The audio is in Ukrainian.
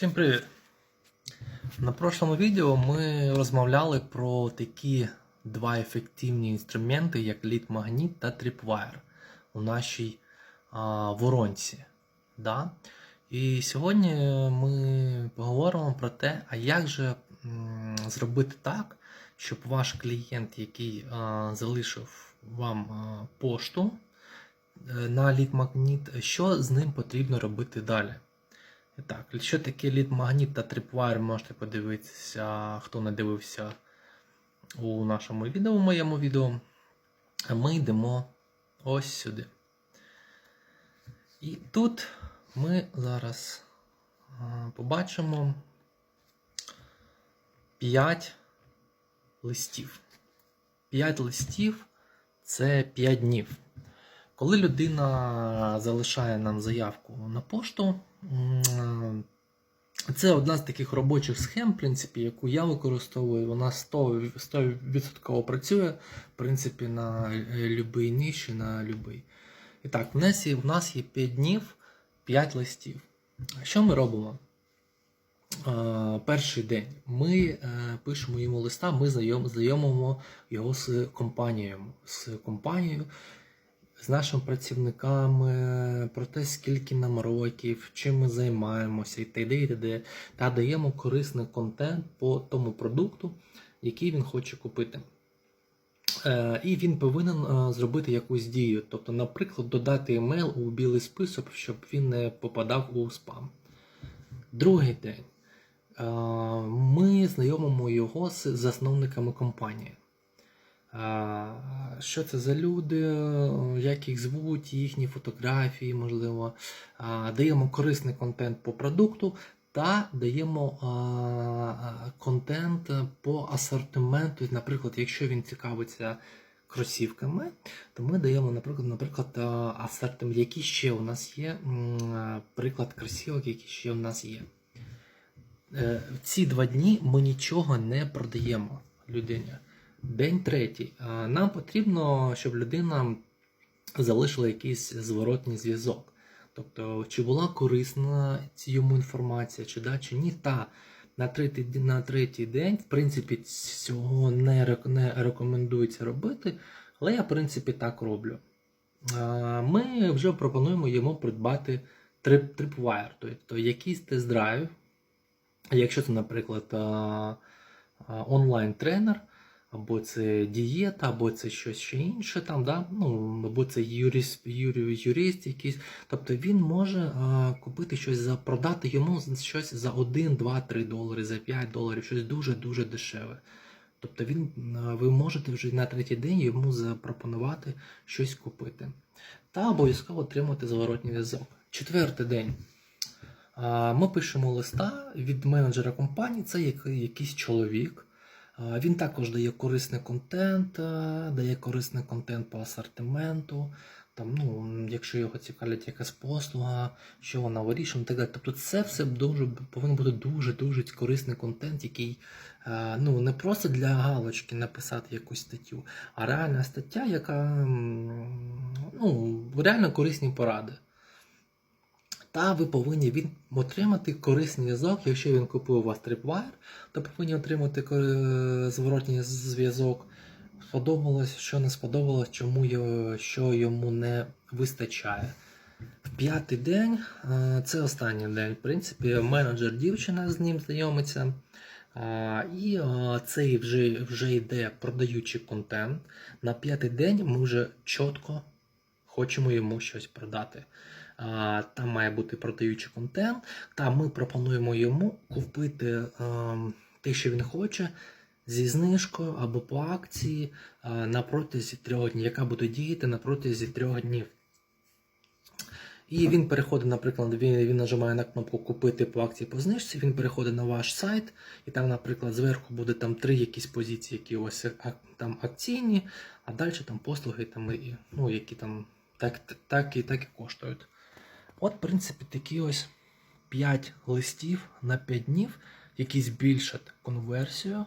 Всім привіт! На прошлому відео ми розмовляли про такі два ефективні інструменти, як Magnet та Tripwire у нашій а, воронці. Да? І сьогодні ми поговоримо про те, а як же м, зробити так, щоб ваш клієнт, який а, залишив вам а, пошту е, на Magnet, що з ним потрібно робити далі. Так, що таке лід магніт та трипвайр, можете подивитися, хто не дивився у нашому відео, в моєму відео. Ми йдемо ось сюди. І тут ми зараз побачимо 5 листів. 5 листів це 5 днів. Коли людина залишає нам заявку на пошту, це одна з таких робочих схем, в принципі, яку я використовую. Вона 100%, 100% працює, в принципі, на будь-який ніч і на будь-який. І так, в нас є 5 днів, 5 листів. Що ми робимо? Е, перший день ми е, пишемо йому листа, ми знайомимо його з компанією, з компанією, з нашими працівниками, про те, скільки нам років, чим ми займаємося, і т.д. і т.д. та даємо корисний контент по тому продукту, який він хоче купити. Е, І він повинен е, зробити якусь дію. Тобто, наприклад, додати емейл у білий список, щоб він не попадав у спам. Другий день. Е, Ми знайомимо його з засновниками компанії. Що це за люди, як їх звуть, їхні фотографії, можливо. Даємо корисний контент по продукту та даємо контент по асортименту. Наприклад, якщо він цікавиться кросівками, то ми даємо, наприклад, наприклад, асортимент, які ще у нас є, приклад кросівок, які ще у нас є. Е, В ці два дні ми нічого не продаємо людині. День третій. Нам потрібно, щоб людина залишила якийсь зворотній зв'язок. Тобто, чи була корисна йому інформація, чи да, чи ні. Та на третій, на третій день, в принципі, цього не, не рекомендується робити, але я, в принципі, так роблю. Ми вже пропонуємо йому придбати трип, трипвайр, тобто якийсь тест-драйв. Якщо це, наприклад, онлайн-тренер, або це дієта, або це щось ще інше, там, да? ну, або це юрист, юрист якийсь. Тобто він може а, купити щось за продати йому щось за 1, 2, 3 долари, за 5 доларів, щось дуже-дуже дешеве. Тобто він, ви можете вже на третій день йому запропонувати щось купити. Та обов'язково отримати зворотній зв'язок. Четвертий день. Ми пишемо листа від менеджера компанії, це як- якийсь чоловік. Він також дає корисний контент, дає корисний контент по асортименту. Там, ну, якщо його цікавить якась послуга, що вона вирішує, і так далі. Тобто це все дуже повинен бути дуже-дуже корисний контент, який ну, не просто для галочки написати якусь статтю, а реальна стаття, яка ну, реально корисні поради. Та ви повинні він отримати корисний зв'язок, якщо він купив у вас Tripwire, то повинні отримати е, зворотній зв'язок. Сподобалось, що не сподобалось, чому його, що йому не вистачає. П'ятий день, е, це останній день, в принципі, менеджер дівчина з ним знайомиться. І е, цей вже, вже йде продаючий контент. На п'ятий день ми вже чітко хочемо йому щось продати. Там має бути продаючий контент. Та ми пропонуємо йому купити ем, те, що він хоче, зі знижкою або по акції на протязі трьох днів, яка буде діяти на протязі трьох днів. І він переходить, наприклад, він, він нажимає на кнопку Купити по акції по знижці, він переходить на ваш сайт, і там, наприклад, зверху буде там три якісь позиції, які ак- там акційні, а далі там послуги, там, і, ну, які там так, так, і, так і коштують. От, в принципі, такі ось 5 листів на 5 днів, які збільшать конверсію,